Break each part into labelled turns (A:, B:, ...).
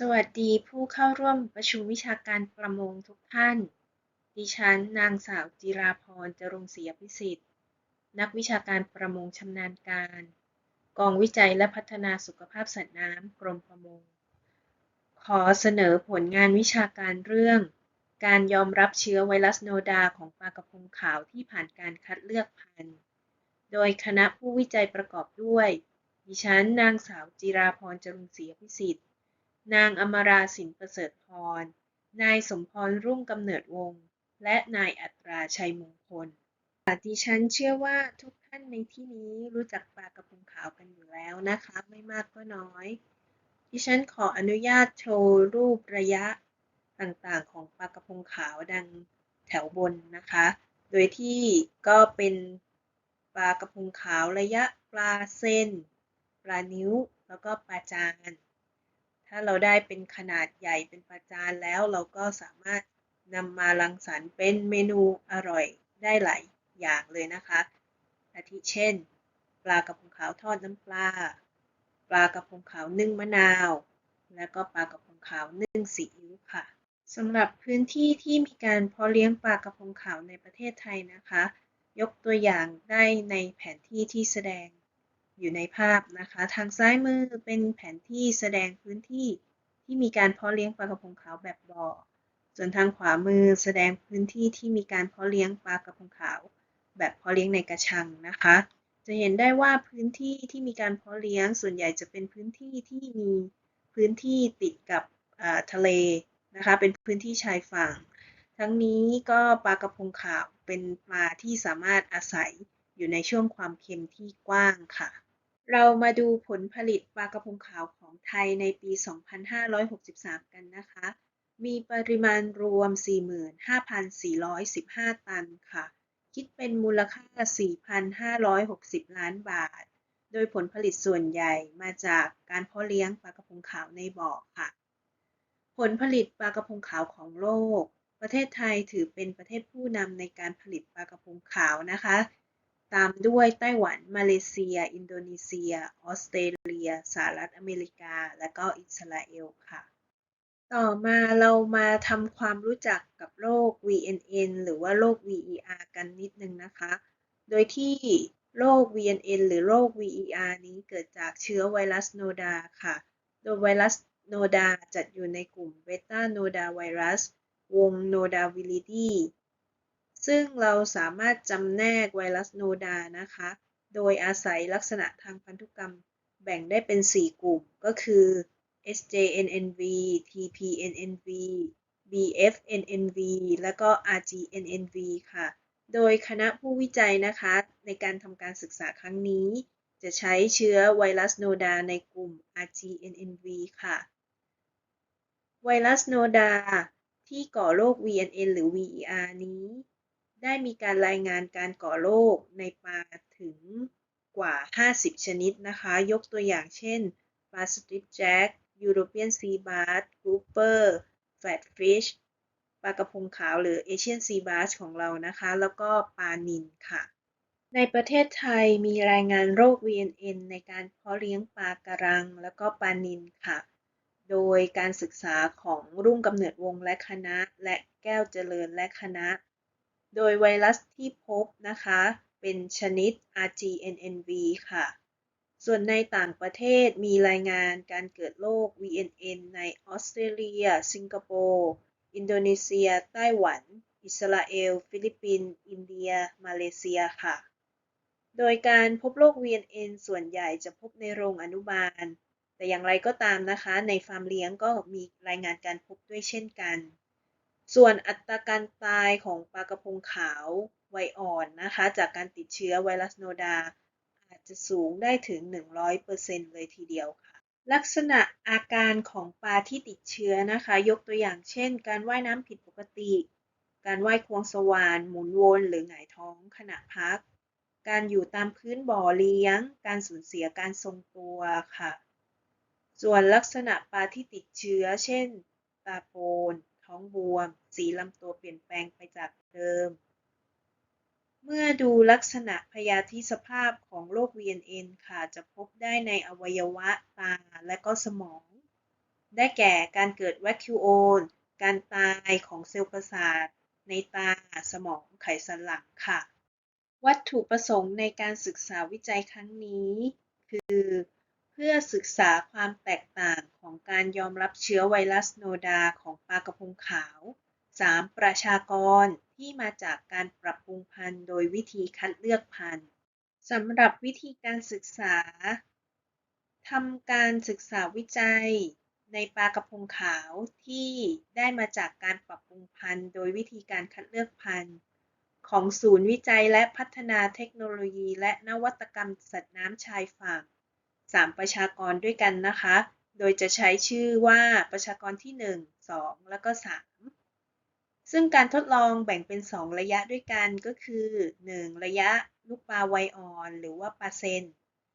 A: สวัสดีผู้เข้าร่วมประชุมวิชาการประมงทุกท่าน ดิฉัน นางสาวจิราพรจรุงศรีอภิสิทธิ์ นักวิชาการประมงชำนาญการ กองวิจัยและพัฒนาสุขภาพสัตว์น้ำกรมประมง ขอเสนอผลงานวิชาการเรื่อง การยอมรับเชื้อไวรัสโนดาของปลากระพงขาวที่ผ่านการคัดเลือกพันธุ์ โดยคณะผู้วิจัยประกอบด้วย ดิฉัน นางสาวจิราพรจรุงศรีอภิสิทธิ์ นางอมราสินประเสริฐพร นายสมพรรุ่งกำเนิดวงศ์ และนายอัตราชัยมงคลดิฉันเชื่อว่าทุกท่านในที่นี้รู้จักปลากระพงขาวกันอยู่แล้วนะคะ ไม่มากก็น้อย ดิฉันขออนุญาตโชว์รูประยะต่างๆ ของปลากระพงขาวดังแถวบนนะคะ โดยที่ก็เป็นปลากระพงขาวระยะปลาเส้น ปลานิ้ว แล้วก็ปลาจาน ถ้าเราได้เป็นขนาดใหญ่เป็นปลาจานแล้วเราก็สามารถนำมารังสรรค์เป็นเมนูอร่อยได้หลายอย่างเลยนะคะอาทิเช่น ปลากระพงขาวทอดน้ำปลา ปลากระพงขาวนึ่งมะนาว และก็ปลากระพงขาวนึ่งซีอิ๊วค่ะสำหรับพื้นที่ที่มีการเพาะเลี้ยงปลากระพงขาวในประเทศไทยนะคะ ยกตัวอย่างได้ในแผนที่ที่แสดง อยู่ในภาพนะคะ ทางซ้ายมือเป็นแผนที่แสดงพื้นที่ที่มีการเพาะเลี้ยงปลากระพงขาวแบบบ่อ ส่วนทางขวามือแสดงพื้นที่ที่มีการเพาะเลี้ยงปลากระพงขาว แบบเพาะเลี้ยงในกระชังนะคะ จะเห็นได้ว่าพื้นที่ที่มีการเพาะเลี้ยง ส่วนใหญ่จะเป็นพื้นที่ที่มีพื้นที่ติดกับทะเลนะคะ เป็นพื้นที่ชายฝั่ง ทั้งนี้ก็ปลากระพงขาวเป็นปลาที่สามารถอาศัยอยู่ในช่วงความเค็มที่กว้างค่ะ เรามาดูผลผลิตปลากระพงขาวของไทยในปี 2563 กันนะคะ มีปริมาณรวม 45,415 ตันค่ะ คิดเป็นมูลค่า 4,560 ล้านบาท โดยผลผลิตส่วนใหญ่มาจากการเพาะเลี้ยงปลากระพงขาวในบ่อค่ะ ผลผลิตปลากระพงขาวของโลก ประเทศไทยถือเป็นประเทศผู้นำในการผลิตปลากระพงขาวนะคะ ตามด้วยไต้หวัน มาเลเซีย อินโดนีเซีย ออสเตรเลีย สหรัฐอเมริกา และก็อิสราเอลค่ะ ต่อมาเรามาทำความรู้จักกับโรค VNN หรือว่าโรค VER กันนิดนึงนะคะ โดยที่โรค VNN หรือโรค VER นี้เกิดจากเชื้อไวรัสโนดาค่ะ โดยไวรัสโนดาจัดอยู่ในกลุ่มเบต้าโนดาไวรัส วงโนดาวิลิดี ซึ่งเราสามารถจำแนกไวรัสโนดานะคะ โดยอาศัยลักษณะทางพันธุกรรมแบ่งได้เป็น 4 กลุ่ม ก็คือ SJNNV TPNNV BFNNV และก็ RGNNV ค่ะ โดยคณะผู้วิจัยนะคะ ในการทำการศึกษาครั้งนี้ จะใช้เชื้อไวรัสโนดาในกลุ่ม RGNNV ค่ะ ไวรัสโนดาที่ก่อโรค VNN หรือ VER นี้ ได้มีการรายงานการก่อโรคในปลาถึงกว่า 50 ชนิดนะคะ ยกตัวอย่างเช่น ปลาสตริปแจ็คยูโรเปียนซีบาร์สกรูเปอร์แฟตฟิชปลากระพงขาวหรือเอเชียนซีบาร์สของเรานะคะ แล้วก็ปลานินค่ะ ในประเทศไทยมีรายงานโรค VNN ในการเพาะเลี้ยงปลากระรัง แล้วก็ปลานินค่ะ โดยการศึกษาของรุ่งกำเนิดวงและคณะ และแก้วเจริญและคณะ โดยไวรัสที่พบนะคะ เป็นชนิด RGNNV ค่ะ ส่วนในต่างประเทศมีรายงานการเกิดโรค VNN ในออสเตรเลีย สิงคโปร์ อินโดนีเซีย ไต้หวัน อิสราเอล ฟิลิปปินส์ อินเดีย มาเลเซียค่ะ โดยการพบโรค VNN ส่วนใหญ่จะพบในโรงอนุบาล แต่อย่างไรก็ตามนะคะ ในฟาร์มเลี้ยงก็มีรายงานการพบด้วยเช่นกัน ส่วนอัตราการตายของปลากระพงขาววัยอ่อนนะคะ จากการติดเชื้อไวรัสโนดา อาจจะสูงได้ถึง 100%เลยทีเดียวค่ะ ลักษณะอาการของปลาที่ติดเชื้อนะคะ ยกตัวอย่างเช่น การว่ายน้ำผิดปกติ การว่ายควงสว่านหมุนวนหรือหงายท้องขณะพัก การอยู่ตามพื้นบ่อเลี้ยง การสูญเสียการทรงตัวค่ะ ส่วนลักษณะปลาที่ติดเชื้อ เช่นตาโปน ท้องบวม สีลำตัวเปลี่ยนแปลงไปจากเดิม เมื่อดูลักษณะพยาธิสภาพของโรค VNN ค่ะ จะพบได้ในอวัยวะตาและก็สมอง ได้แก่การเกิดแวคิวโอน การตายของเซลล์ประสาท ในตา สมอง ไขสันหลังค่ะ วัตถุประสงค์ในการศึกษาวิจัยครั้งนี้ คือ เพื่อศึกษาความแตกต่าง ของการยอมรับเชื้อไวรัสโนดาของปลากระพงขาว 3 ประชากรที่มาจากการปรับปรุงพันธุ์โดยวิธีคัดเลือกพันธุ์สำหรับวิธีการศึกษาทำการศึกษาวิจัยในปลากระพงขาวที่ได้มาจากการปรับปรุงพันธุ์ โดยวิธีการคัดเลือกพันธุ์ ของศูนย์วิจัยและพัฒนาเทคโนโลยี และนวัตกรรมสัตว์น้ำชายฝั่ง 3 ประชากรด้วยกันนะคะ โดยจะใช้ชื่อว่าประชากรที่ 1 2 แล้วก็ 3 ซึ่งการทดลองแบ่งเป็น 2 ระยะด้วยกันก็คือ 1 ระยะลูกปลาวัยอ่อน หรือว่าปลาเซน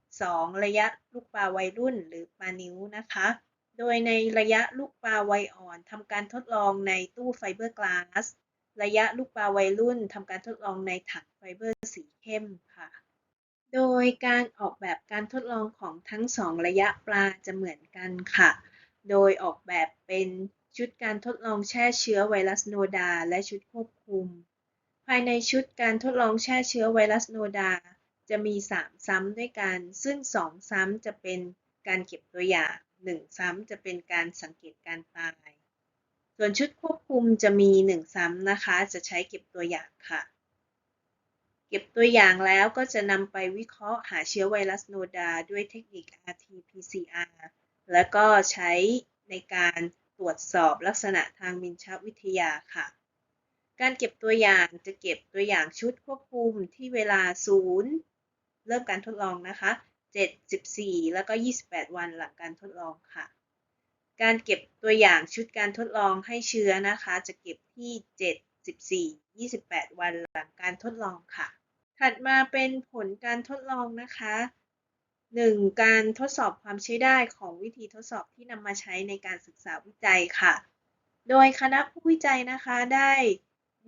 A: 2 ระยะลูกปลาวัยรุ่นหรือปลานิ้วนะคะ โดยในระยะลูกปลาวัยอ่อนทำการทดลองในตู้ไฟเบอร์กลาส ระยะลูกปลาวัยรุ่นทำการทดลองในถังไฟเบอร์สีเข้มค่ะ โดยการออกแบบการทดลองของทั้งสองระยะปลาจะเหมือนกันค่ะ โดยออกแบบเป็นชุดการทดลองแช่เชื้อไวรัสโนดา และชุดควบคุม ภายในชุดการทดลองแช่เชื้อไวรัสโนดา จะมี 3 ซ้ำด้วยกัน ซึ่ง 2 ซ้ำจะเป็นการเก็บตัวอย่าง 1 ซ้ำจะเป็นการสังเกตการตาย ส่วนชุดควบคุมจะมี 1 ซ้ำนะคะ จะใช้เก็บตัวอย่างค่ะ เก็บตัวอย่างแล้วก็จะนำไปวิเคราะห์หาเชื้อไวรัสโนดาด้วยเทคนิค RT-PCR แล้วก็ใช้ในการตรวจสอบลักษณะทางมิญชวิทยาค่ะ การเก็บตัวอย่างจะเก็บตัวอย่างชุดควบคุมที่เวลา 0 เริ่มการทดลองนะคะ7 14แล้วก็ 28 วันหลังการทดลองค่ะ การเก็บตัวอย่างชุดการทดลองให้เชื้อนะคะ จะเก็บที่ 7 14 28 วันหลังการทดลองค่ะ ถัดมาเป็นผลการทดลองนะคะ 1. การทดสอบความใช้ได้ของวิธีทดสอบที่นำมาใช้ในการศึกษาวิจัยค่ะ โดยคณะผู้วิจัยนะคะได้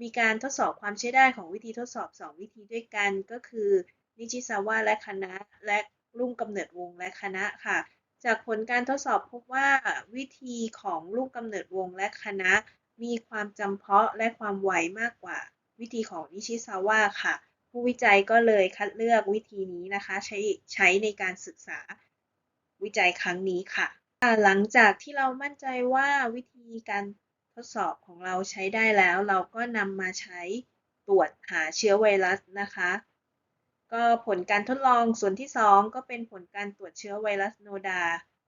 A: มีการทดสอบความใช้ได้ของวิธีทดสอบ 2 วิธีด้วยกัน ก็คือ นิชิซาวะและคณะ และรุ่งกำเนิดวงและคณะค่ะ จากผลการทดสอบพบว่าวิธีของรุ่งกำเนิดวงและคณะ มีความจำเพาะและความไวมากกว่า วิธีของนิชิซาวะค่ะ ผู้วิจัยก็เลยคัดเลือกวิธีนี้นะคะใช้ใช้ในการศึกษาวิจัยครั้งนี้ค่ะ หลังจากที่เรามั่นใจว่าวิธีการทดสอบของเราใช้ได้แล้ว เราก็นำมาใช้ตรวจหาเชื้อไวรัสนะคะ ก็ผลการทดลองส่วนที่ 2 ก็เป็นผลการตรวจเชื้อไวรัสโนดา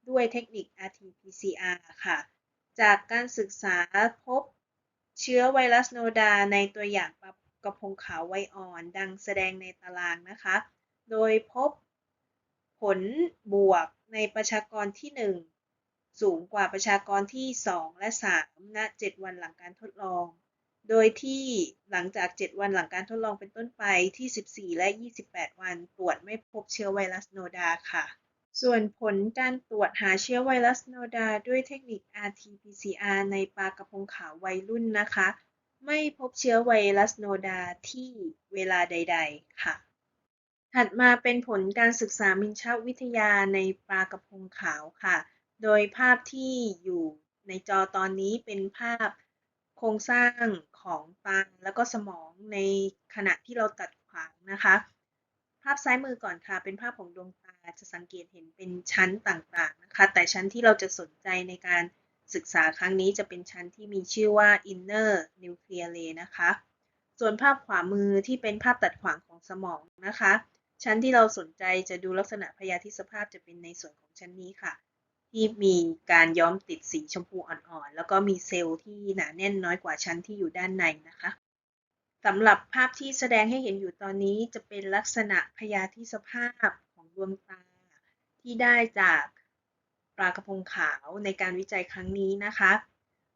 A: ด้วยเทคนิค RT-PCR ค่ะ จากการศึกษาพบเชื้อไวรัสโนดาในตัวอย่างปลา กระพงขาวไวอ่อน ดังแสดงในตารางนะคะ โดยพบผลบวกในประชากรที่ 1 สูงกว่าประชากรที่ 2 และ3ณ7วันหลังการทดลอง โดยที่หลังจาก 7 วันหลังการทดลองเป็นต้นไปที่ 14 และ 28 วันตรวจไม่พบเชื้อไวรัสโนดาค่ะส่วนผลการตรวจหาเชื้อไวรัสโนดาด้วยเทคนิค RT-PCR ในปลากระพงขาววัยรุ่นนะคะ ไม่พบเชื้อไวรัสโนดาที่เวลาใด ๆ ค่ะ ถัดมาเป็นผลการศึกษามิญชวิทยาในปลากระพงขาวค่ะ โดยภาพที่อยู่ในจอตอนนี้เป็นภาพโครงสร้างของปลาแล้วก็สมองในขณะที่เราตัดขวางนะคะ ภาพซ้ายมือก่อนค่ะ เป็นภาพของดวงตาจะสังเกตเห็นเป็นชั้นต่างๆนะคะ แต่ชั้นที่เราจะสนใจในการ ศึกษาครั้งนี้จะเป็นชั้นที่มีชื่อว่า inner nuclear ray นะคะ ส่วนภาพขวามือที่เป็นภาพตัดขวางของสมองนะคะ ชั้นที่เราสนใจจะดูลักษณะพยาธิสภาพจะเป็นในส่วนของชั้นนี้ค่ะ ที่มีการย้อมติดสีชมพูอ่อนๆ แล้วก็มีเซลล์ที่หนาแน่นน้อยกว่าชั้นที่อยู่ด้านในนะคะสำหรับภาพที่แสดงให้เห็นอยู่ตอนนี้จะเป็นลักษณะพยาธิสภาพของดวงตาที่ได้จาก ปลากระพงขาวในการวิจัยครั้งนี้นะคะ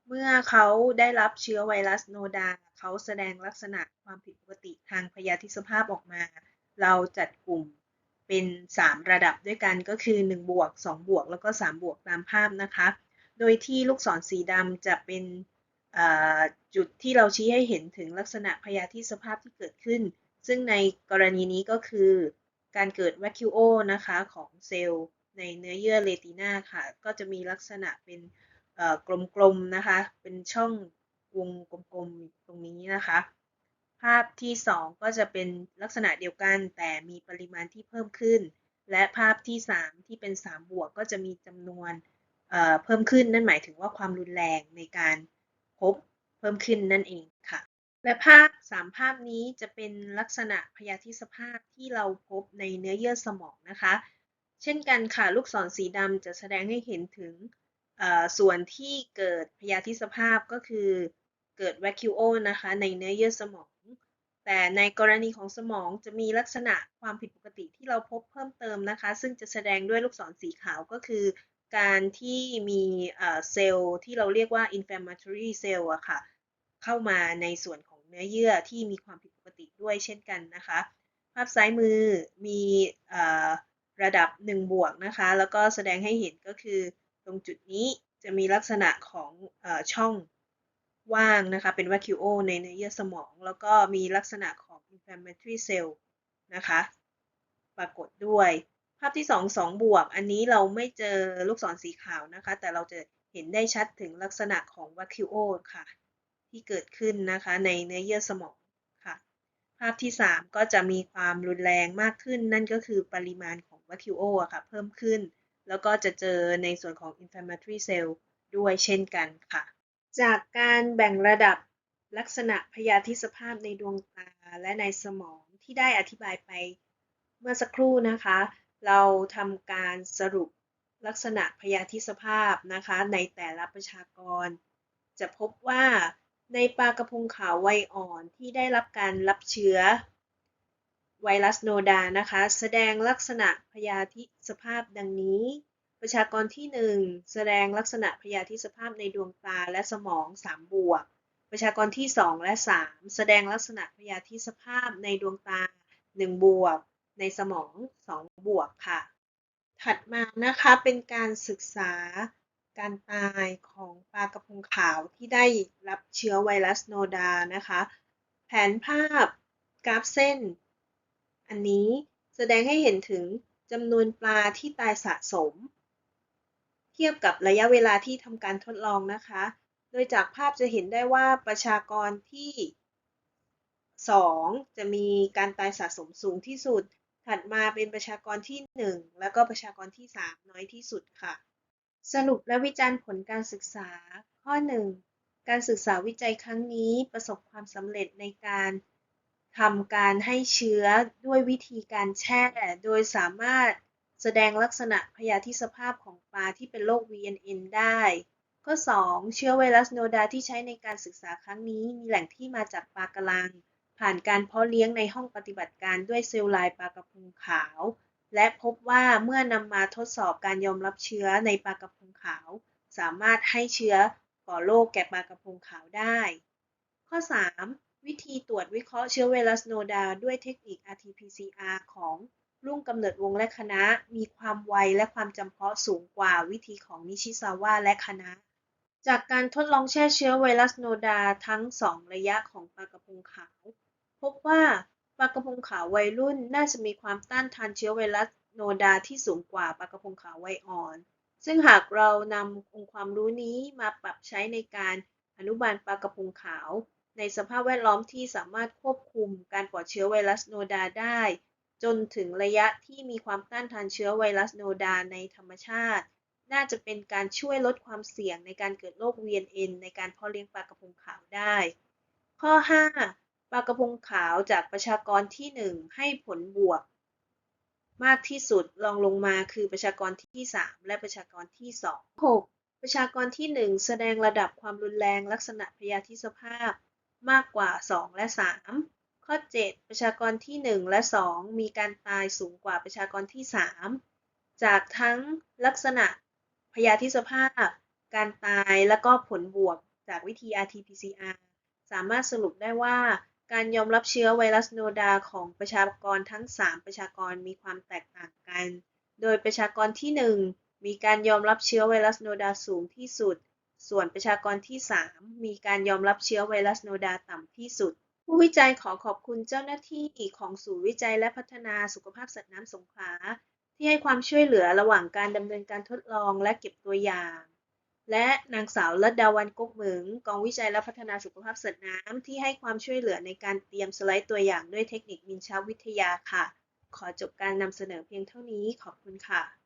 A: เมื่อเขาได้รับเชื้อไวรัสโนดา เขาแสดงลักษณะความผิดปกติทางพยาธิสภาพออกมา เราจัดกลุ่มเป็น 3 ระดับด้วยกันก็คือ 1 บวก 2 บวก แล้วก็ 3 บวกตามภาพนะคะ โดยที่ลูกศรสีดำจะเป็นจุดที่เราชี้ให้เห็นถึงลักษณะพยาธิสภาพที่เกิดขึ้น ซึ่งในกรณีนี้ก็คือการเกิดแวคคิวโอนะคะของเซลล์ ในเนื้อเยื่อเรตินาค่ะ ก็จะมีลักษณะเป็นกลมๆนะคะ เป็นช่องวงกลมๆตรงนี้นะคะ ภาพที่ 2 ก็จะเป็นลักษณะเดียวกันแต่มีปริมาณที่เพิ่มขึ้น และภาพที่ 3 ที่เป็น 3 บวกก็จะมีจำนวนเเพิ่มขึ้นนั่นหมายถึงว่าความรุนแรงในการพบเพิ่มขึ้นนั่นเองค่ะ และภาพ 3 ภาพนี้จะเป็นลักษณะพยาธิสภาพที่เราพบในเนื้อเยื่อสมองนะคะ เช่นกันค่ะ ลูกศรสีดำจะแสดงให้เห็นถึงส่วนที่เกิดพยาธิสภาพก็คือเกิด vacuole นะคะในเนื้อเยื่อสมอง แต่ในกรณีของสมองจะมีลักษณะความผิดปกติที่เราพบเพิ่มเติมนะคะ ซึ่งจะแสดงด้วยลูกศรสีขาวก็คือ การที่มีเซลล์ที่เราเรียกว่า inflammatory cell อะค่ะ เข้ามาในส่วนของเนื้อเยื่อที่มีความผิดปกติด้วยเช่นกันนะคะ ภาพซ้ายมือมี ระดับ 1 บวกนะคะ แล้วก็แสดงให้เห็นก็คือตรงจุดนี้จะมีลักษณะของอช่องว่างนะคะ เป็น vacuole ในเนื้อเยื่อสมอง แล้วก็มีลักษณะของ inflammatory cell นะคะ ปรากฏด้วย ภาพที่ 2 2 บวก อันนี้เราไม่เจอลูกศรสีขาวนะคะ แต่เราจะเห็นได้ชัดถึงลักษณะของ vacuole ค่ะ ที่เกิดขึ้นนะคะในเนื้อเยื่อสมองค่ะ ภาพที่ 3 ก็จะมีความรุนแรงมากขึ้น นั่นก็คือปริมาณของ vacuole อะค่ะเพิ่มขึ้น แล้วก็จะเจอในส่วนของ inflammatory cell ด้วยเช่นกันค่ะ จากการแบ่งระดับลักษณะพยาธิสภาพในดวงตาและในสมองที่ได้อธิบายไปเมื่อสักครู่นะคะ เราทำการสรุปลักษณะพยาธิสภาพนะคะ ในแต่ละประชากร จะพบว่าในปลากระพงขาววัยอ่อนที่ได้รับการรับเชื้อ ไวรัสโนดานะคะ แสดงลักษณะพยาธิสภาพดังนี้ ประชากรที่ 1 แสดงลักษณะพยาธิสภาพในดวงตาและสมอง 3 บวก ประชากรที่ 2 และ 3 แสดงลักษณะพยาธิสภาพในดวงตา 1 บวก ในสมอง 2 บวกค่ะ ถัดมานะคะเป็นการศึกษาการตายของปลากระพงขาวที่ได้รับเชื้อไวรัสโนดานะคะ แผนภาพกราฟเส้น อันนี้แสดงให้เห็นถึงจำนวนปลาที่ตายสะสม เทียบกับระยะเวลาที่ทำการทดลองนะคะ โดยจากภาพจะเห็นได้ว่าประชากรที่ 2 จะมีการตายสะสมสูงที่สุด ถัดมาเป็นประชากรที่ 1 แล้วก็ประชากรที่ 3 น้อยที่สุดค่ะ สรุปและวิจารณ์ผลการศึกษา ข้อ 1 การศึกษาวิจัยครั้งนี้ประสบความสำเร็จในการ ทำการให้เชื้อด้วยวิธีการแช่ โดยสามารถแสดงลักษณะพยาธิสภาพของปลาที่เป็นโรค VNN ได้ ข้อ 2 เชื้อไวรัสโนดาที่ใช้ในการศึกษาครั้งนี้ มีแหล่งที่มาจากปลากระลัง ผ่านการเพาะเลี้ยงในห้องปฏิบัติการด้วยเซลล์ลายปลากระพงขาว และพบว่าเมื่อนำมาทดสอบการยอมรับเชื้อในปลากระพงขาว สามารถให้เชื้อก่อโรคแก่ปลากระพงขาวได้ ข้อ 3 วิธีตรวจวิเคราะห์เชื้อไวรัสโนดาด้วยเทคนิค RT-PCR ของรุ่งกำเนิดวงและคณะ มีความไวและความจำเพาะสูงกว่าวิธีของนิชิซาวะและคณะ จากการทดลองแช่เชื้อไวรัสโนดาทั้ง 2 ระยะของปลากระพงขาว พบว่าปลากระพงขาววัยรุ่นน่าจะมีความต้านทานเชื้อไวรัสโนดาที่สูงกว่าปลากระพงขาววัยอ่อน ซึ่งหากเรานำองค์ความรู้นี้มาปรับใช้ในการอนุบาลปลากระพงขาว ในสภาพแวดล้อมที่สามารถควบคุมการปลอดเชื้อไวรัสโนดาได้ จนถึงระยะที่มีความต้านทานเชื้อไวรัสโนดาในธรรมชาติ น่าจะเป็นการช่วยลดความเสี่ยงในการเกิดโรค VNN ในการเพาะเลี้ยงปลากระพงขาวได้ ข้อ 5 ปลากระพงขาวจากประชากรที่ 1 ให้ผลบวก มากที่สุดรองลงมาคือประชากรที่ 3 และประชากรที่ 2 6 ประชากรที่ 1 แสดงระดับความรุนแรงลักษณะพยาธิสภาพ มากกว่า 2 และ 3 ข้อ 7 ประชากรที่ 1 และ 2 มีการตายสูงกว่าประชากรที่ 3 จากทั้งลักษณะพยาธิสภาพ การตายและก็ผลบวกจากวิธี RT-PCR สามารถสรุปได้ว่าการยอมรับเชื้อไวรัสโนดาของประชากรทั้ง 3 ประชากรมีความแตกต่างกัน โดยประชากรที่ 1 มีการยอมรับเชื้อไวรัสโนดาสูงที่สุด ส่วนประชากรที่ 3 มีการยอมรับเชื้อไวรัสโนดาต่ำที่สุด ผู้วิจัยขอขอบคุณเจ้าหน้าที่ของศูนย์วิจัยและพัฒนาสุขภาพสัตว์น้ำสงขลาที่ให้ความช่วยเหลือระหว่างการดำเนินการทดลองและเก็บตัวอย่าง และนางสาวลัดดาวันกกเหมิงกองวิจัยและพัฒนาสุขภาพสัตว์น้ำที่ให้ความช่วยเหลือในการเตรียมสไลด์ตัวอย่างด้วยเทคนิคมินชาวิทยาค่ะ ขอจบการนำเสนอเพียงเท่านี้ขอบคุณค่ะ